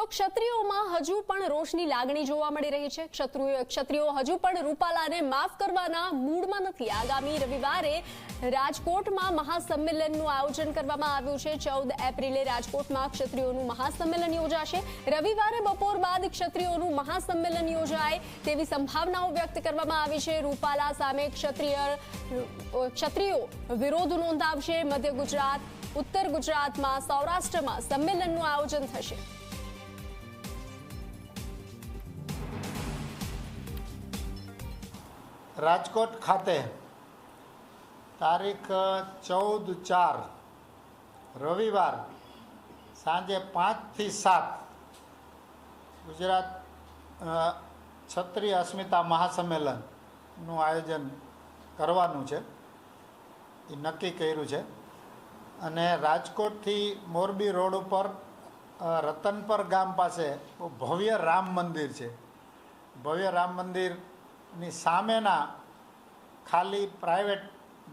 તો ક્ષત્રિયોમાં હજુ પણ રોષની લાગણી જોવા મળી રહી છે. ક્ષત્રિયો ક્ષત્રિયો હજુ પણ રૂપાલાને માફ કરવાના મૂડમાં નથી. આગામી રવિવારે રાજકોટમાં મહાસંમેલનનું આયોજન કરવામાં આવ્યું છે. ચૌદ એપ્રિલે રાજકોટમાં ક્ષત્રિયોનું મહાસંમેલન યોજાશે. રવિવારે બપોર બાદ ક્ષત્રિયોનું મહાસંમેલન યોજાય તેવી સંભાવનાઓ વ્યક્ત કરવામાં આવી છે. રૂપાલા સામે ક્ષત્રિય ક્ષત્રિયો વિરોધ નોંધાવશે. મધ્ય ગુજરાત ઉત્તર ગુજરાતમાં સૌરાષ્ટ્રમાં સંમેલનનું આયોજન થશે. રાજકોટ ખાતે તારીખ ચૌદ ચાર, રવિવાર સાંજે પાંચથી સાત ગુજરાત ક્ષત્રિય અસ્મિતા મહાસંમેલનનું આયોજન કરવાનું છે. એ નક્કી કર્યું છે. અને રાજકોટથી મોરબી રોડ ઉપર રતનપર ગામ પાસે ભવ્ય રામ મંદિર છે. ભવ્ય રામ મંદિરની સામેના ખાલી પ્રાઇવેટ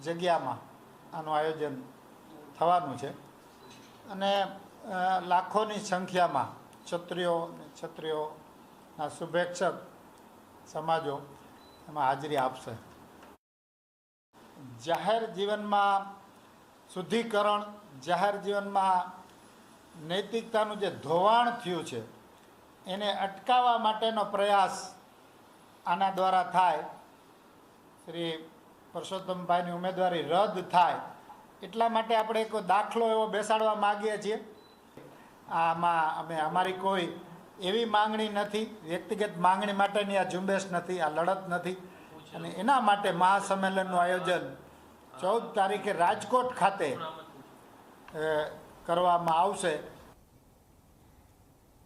જગ્યામાં આનું આયોજન થવાનું છે. અને લાખોની સંખ્યામાં ક્ષત્રિયો છત્રીઓના શુભેચ્છક સમાજો એમાં હાજરી આપશે. જાહેર જીવનમાં શુદ્ધિકરણ, જાહેર જીવનમાં નૈતિકતાનું જે ધોવાણ થયું છે, એને અટકાવવા માટેનો પ્રયાસ આના દ્વારા થાય, શ્રી પરસોત્તમભાઈની ઉમેદવારી રદ થાય. એટલા માટે આપણે એક દાખલો એવો બેસાડવા માગીએ છીએ. આમાં અમે, અમારી કોઈ એવી માંગણી નથી, વ્યક્તિગત માંગણી માટેની આ ઝુંબેશ નથી, આ લડત નથી. અને એના માટે મહાસંમેલનનું આયોજન ચૌદ તારીખે રાજકોટ ખાતે કરવામાં આવશે.